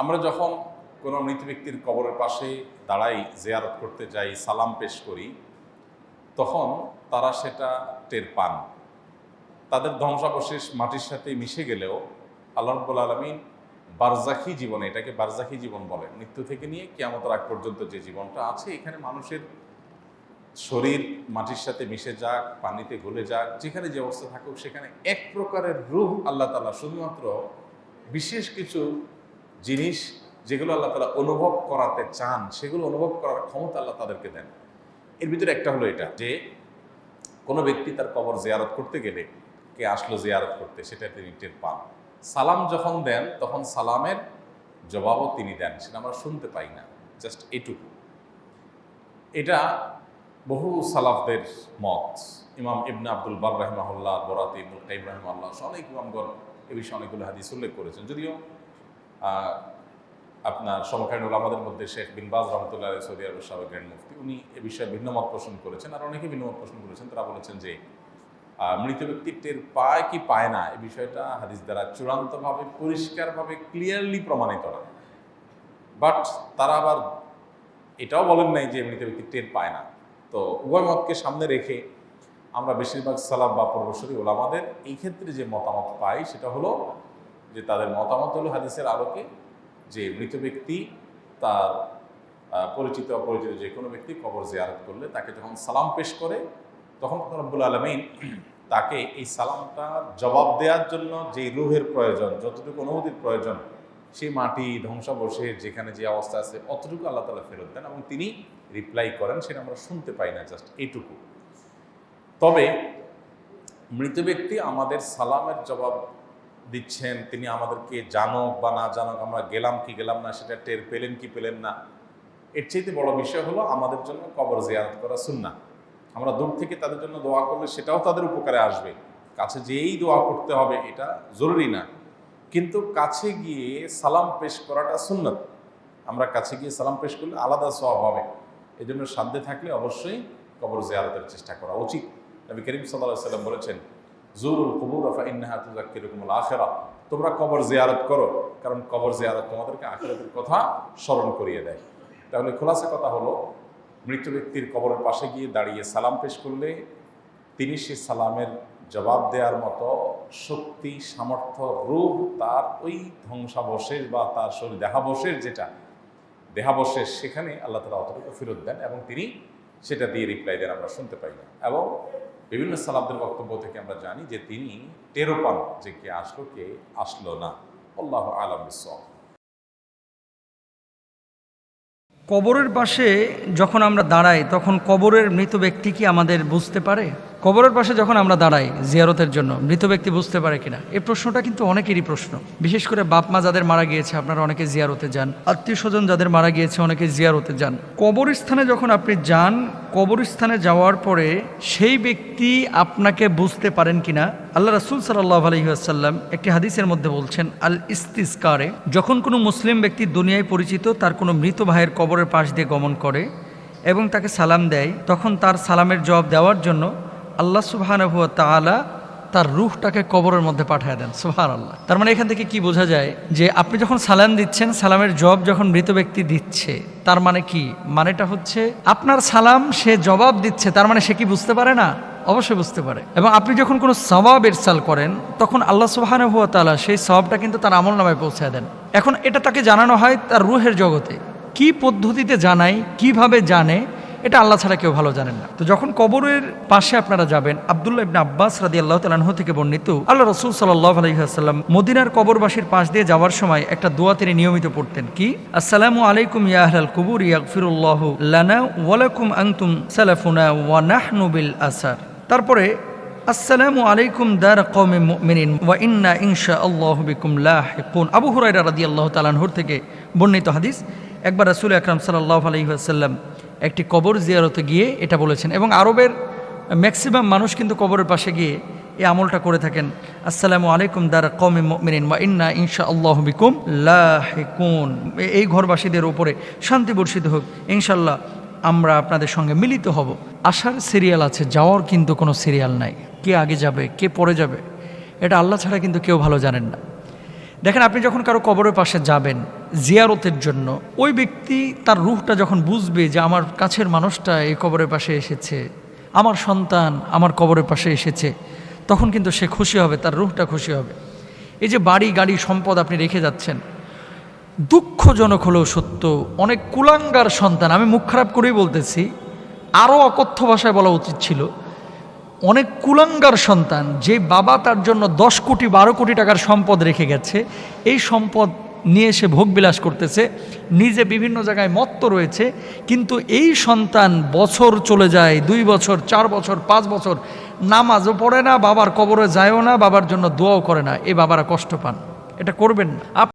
আমরা যখন কোনো মৃত ব্যক্তির কবরের পাশে দাঁড়াই, জেয়ারত করতে যাই, সালাম পেশ করি, তখন তারা সেটা টের পান। তাদের ধ্বংসাবশেষ মাটির সাথে মিশে গেলেও আল্লাহ রব্বুল আলমিন বারজাখি জীবন, এটাকে বারজাখি জীবন বলে, মৃত্যু থেকে নিয়ে কেয়ামতের আগ পর্যন্ত যে জীবনটা আছে, এখানে মানুষের শরীর মাটির সাথে মিশে যাক, পানিতে গলে যাক, যেখানে যে অবস্থা থাকুক, সেখানে এক প্রকারের রুহ আল্লাহ তালা শুধুমাত্র বিশেষ কিছু জিনিস যেগুলো আল্লাহ তালা অনুভব করাতে চান, সেগুলো অনুভব করার ক্ষমতা আল্লাহ তাদেরকে দেন। এর ভিতরে একটা হলো এটা যে, কোনো ব্যক্তি তার কবর জিয়ারত করতে গেলে কে আসলো জিয়ারত করতে সেটা তিনি টের পান। সালাম যখন দেন, তখন সালামের জবাবও তিনি দেন, সেটা আমরা শুনতে পাই না, জাস্ট এটুকু। এটা বহু সালাফদের মত। ইমাম ইবনে আব্দুল বার রহমাহুল্লাহ বরাত ইবুল কাইম রহমাল্লাহ অনেক ইমামগণ এ বিষয়ে অনেকগুলো হাদিস উল্লেখ করেছেন। যদিও আপনার সমকালীন ওলামাদের মধ্যে শেখ বিনবাজ রহমতুল্লাহ সৌদি আরবের সাবেক গ্র্যান্ড মুফতি, উনি এ বিষয়ে ভিন্ন মত পোষণ করেছেন আর অনেকে ভিন্ন মত পোষণ করেছেন। তারা বলেছেন যে মৃত ব্যক্তি টের পায় কি পায় না এই বিষয়টা হাদিস দ্বারা চূড়ান্তভাবে, পরিষ্কারভাবে ক্লিয়ারলি প্রমাণিত না। বাট তারা আবার এটাও বলেন নাই যে মৃত ব্যক্তি টের পায় না। তো উভয় মতকে সামনে রেখে আমরা বেশিরভাগ সালাম বা পূর্বসরী ওলামাদের এই ক্ষেত্রে যে মতামত পাই সেটা হলো যে তাদের মতামত হলো হাদিসের আলোকে যে মৃত ব্যক্তি তার পরিচিত, অপরিচিত যে কোনো ব্যক্তি কবর জিয়ারত করলে তাকে যখন সালাম পেশ করে, তখন রব্বুল আলমিন তাকে এই সালামটা জবাব দেওয়ার জন্য যে রুহের প্রয়োজন, যতটুকু অনুভূতির প্রয়োজন, সেই মাটি, ধ্বংসাবশেষ, যেখানে যে অবস্থা আছে, অতটুকু আল্লাহ তালা ফেরত দেন এবং তিনি রিপ্লাই করেন, সেটা আমরা শুনতে পাই না জাস্ট এইটুকু তবে মৃত ব্যক্তি আমাদের সালামের জবাব দিচ্ছেন, তিনি আমাদেরকে জানক বা না জানক, আমরা গেলাম কি গেলাম না, সেটা টের পেলেন কি পেলেন না, এর চাইতে বড় বিষয় হলো আমাদের জন্য কবর জিয়ারত করা সুন্না আমরা দূর থেকে তাদের জন্য দোয়া করলে সেটাও তাদের উপকারে আসবে। কাছে যেই দোয়া করতে হবে, এটা জরুরি না। কিন্তু কাছে গিয়ে সালাম পেশ করাটা সুন্নত। আমরা কাছে গিয়ে সালাম পেশ করলে আলাদা সব হবে। এই জন্য সাধ্যে থাকলে অবশ্যই কবর জিয়ারতের চেষ্টা করা উচিত। নবী করিম সাল্লাহ সাল্লাম বলেছেন জুরুল কবুর আখিরা। তোমরা কবর জিয়ারত করো, কারণ কবর জিয়ারত তোমাদেরকে আখিরাতের কথা স্মরণ করিয়ে দেয়। তাহলে খোলাসা কথা হলো, মৃত ব্যক্তির কবরের পাশে গিয়ে দাঁড়িয়ে সালাম পেশ করলে তিনি সে সালামের জবাব দেওয়ার মতো শক্তি, সামর্থ্য, রূপ তার ওই ধ্বংসাবশেষ বা তার শরীর দেহাবশেষ যেটা, দেহাবশেষ সেখানে আল্লাহ তালা অতটুকু ফেরত দেন এবং তিনি সেটা দিয়ে রিপ্লাই দেন, আমরা শুনতে পাই না। এবং বিভিন্ন সালাবদের বক্তব্য থেকে আমরা জানি যে তিনি টেরোপান যে কে আসলো কে আসলো না। আল্লাহ আলম বিশ্ব কবরের পাশে যখন আমরা দাঁড়াই, তখন কবরের মৃত ব্যক্তি কি আমাদের বুঝতে পারে? কবরের পাশে যখন আমরা দাঁড়াই জিয়ারতের জন্য, মৃত ব্যক্তি বুঝতে পারে কিনা? এই প্রশ্নটা কিন্তু অনেকেরই প্রশ্ন। বিশেষ করে বাপ মা যাদের মারা গিয়েছে, আপনারা অনেকে জিয়ারতে যান। আত্মীয় স্বজন যাদের মারা গিয়েছে, অনেকে জিয়ারতে যান। কবরস্থানে যখন আপনি যান কবরস্থানে যাওয়ার পরে সেই ব্যক্তি আপনাকে বুঝতে পারেন কিনা? আল্লাহ রাসুল সাল্লাহ আলহিহাসাল্লাম একটি হাদিসের মধ্যে বলছেন, আল ইস্তিসকারে, যখন কোনো মুসলিম ব্যক্তি দুনিয়ায় পরিচিত, তার কোনো মৃত ভাইয়ের কবরের পাশ দিয়ে গমন করে এবং তাকে সালাম দেয়, তখন তার সালামের জবাব দেওয়ার জন্য আল্লাহ সুবাহানহুয়া তালা তার রুহটাকে কবরের মধ্যে পাঠিয়ে দেন সুহার আল্লাহ তার মানে এখান থেকে কি বোঝা যায় যে আপনি যখন সালাম দিচ্ছেন, সালামের জবাব যখন মৃত ব্যক্তি দিচ্ছে, তার মানে কি? মানেটা হচ্ছে আপনার সালাম সে জবাব দিচ্ছে, তার মানে সে কি বুঝতে পারে না? অবশ্যই বুঝতে পারে। এবং আপনি যখন কোনো সবাব এরসাল করেন, তখন আল্লাহ সুবাহানু হুয়া তালা সেই সবাবটা কিন্তু তার আমল নামায় পৌঁছায় দেন। এখন এটা তাকে জানানো হয় তার রুহের জগতে। কি পদ্ধতিতে জানাই কীভাবে জানে এটা আল্লাহ ছাড়া কেউ ভালো জানেন না। তো যখন কবরের পাশে আপনারা যাবেন, আবদুল্লাহ ইবনে আব্বাস রাদি আল্লাহ তালাহ থেকে বর্ণিত, আল্লাহ রসুল সাল্লাহ আলহিহাসাল্লাম মদিনার কবরবাসীর পাশ দিয়ে যাওয়ার সময় একটা দোয়া তিনি নিয়মিত পড়তেন কি, আসসালামু আলাইকুম ইয়া আহলাল কুবুর, ইয়াগফিরুল্লাহ লানা ওয়ালাকুম আনতুম সালাফুনা ওয়া নাহনু বিল আসার। তারপরে, আসসালামু আলাইকুম দার কওমে মুমিনিন ওয়া ইন্না ইনশা আল্লাহু বিকুম লাহিকুন। আবু হুরায়রা রাদিয়াল্লাহু তাআলার থেকে বর্ণিত হাদিস, একবার রাসূল আকরাম সাল্লাল্লাহু আলাইহি একটি কবর জিয়ারতে গিয়ে এটা বলেছেন এবং আরবের ম্যাক্সিমাম মানুষ কিন্তু কবরের পাশে গিয়ে এই আমলটা করে থাকেন। আসসালামু আলাইকুম দার কমে মিনিন ওয়া ইন্না ইনশা আল্লাহ বিকুম লাহিকুন। এই ঘরবাসীদের ওপরে শান্তি বর্ষিত হোক ইনশাল্লাহ আমরা আপনাদের সঙ্গে মিলিত হব। আসার সিরিয়াল আছে, যাওয়ার কিন্তু কোনো সিরিয়াল নাই। কে আগে যাবে, কে পরে যাবে, এটা আল্লাহ ছাড়া কিন্তু কেউ ভালো জানেন না। দেখেন, আপনি যখন কারও কবরের পাশে যাবেন জিয়ারতের জন্য, ওই ব্যক্তি তার রুহটা যখন বুঝবে যে আমার কাছের মানুষটা এই কবরের পাশে এসেছে, আমার সন্তান আমার কবরের পাশে এসেছে, তখন কিন্তু সে খুশি হবে, তার রুহটা খুশি হবে। এই যে বাড়ি, গাড়ি, সম্পদ আপনি রেখে যাচ্ছেন, দুঃখজনক হলেও সত্য, অনেক কুলাঙ্গার সন্তান, আমি মুখ খারাপ করেই বলতেছি, আরও অকথ্য ভাষায় বলা উচিত ছিল, অনেক কুলাঙ্গার সন্তান, যে বাবা তার জন্য দশ কোটি, বারো কোটি টাকার সম্পদ রেখে গেছে, এই সম্পদ নিয়ে সে ভোগবিলাস করতেছে, নিজে বিভিন্ন জায়গায় মত্ত রয়েছে, কিন্তু এই সন্তান বছর চলে যায়, দুই বছর, চার বছর, পাঁচ বছর, নামাজও পড়ে না, বাবার কবরে যায়ও না, বাবার জন্য দোয়াও করে না, এ বাবারা কষ্ট পান। এটা করবেন না।